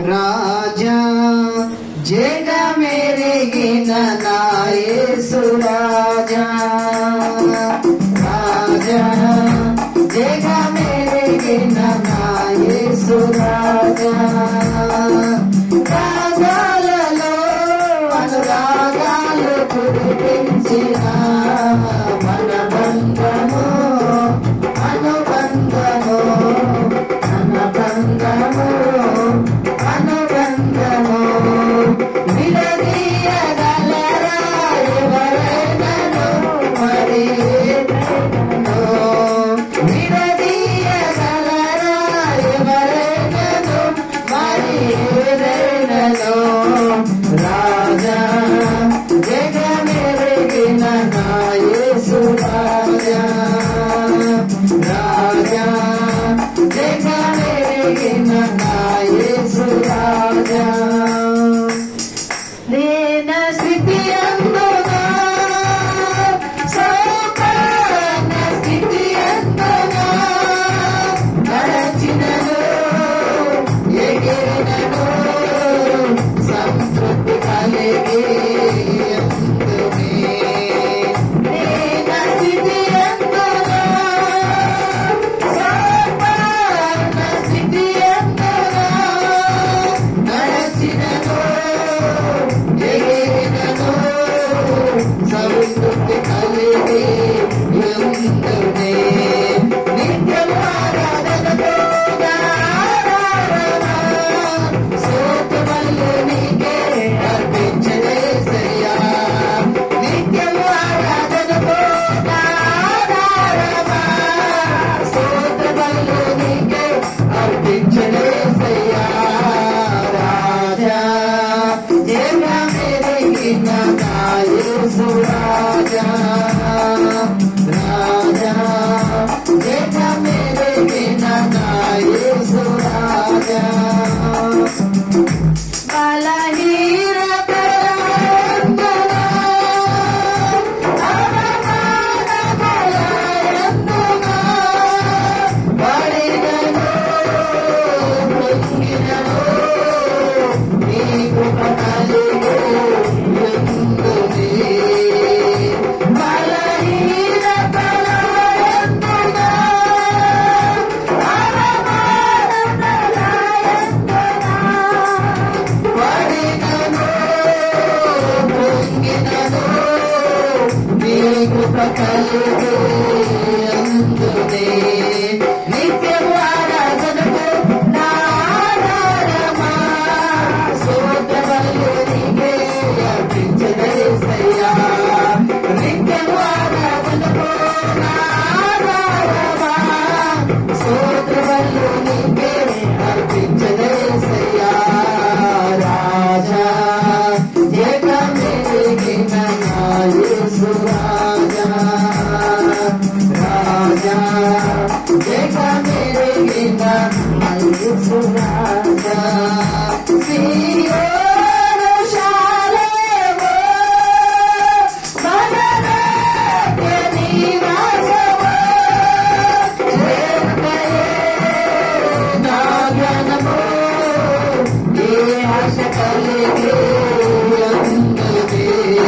రాజా జగమెరిగిన నాయసురాజా రాజా. జగమెరిగిన నాయసురాజా రాగాలలో అనురాగాలు కురిపించిన. Lord. కృప కలుగు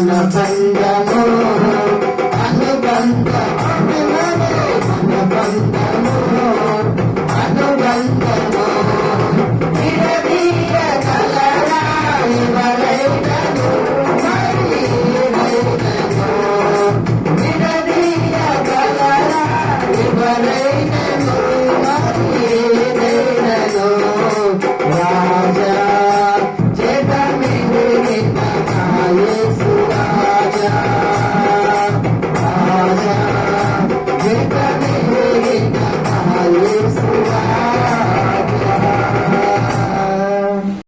బంధము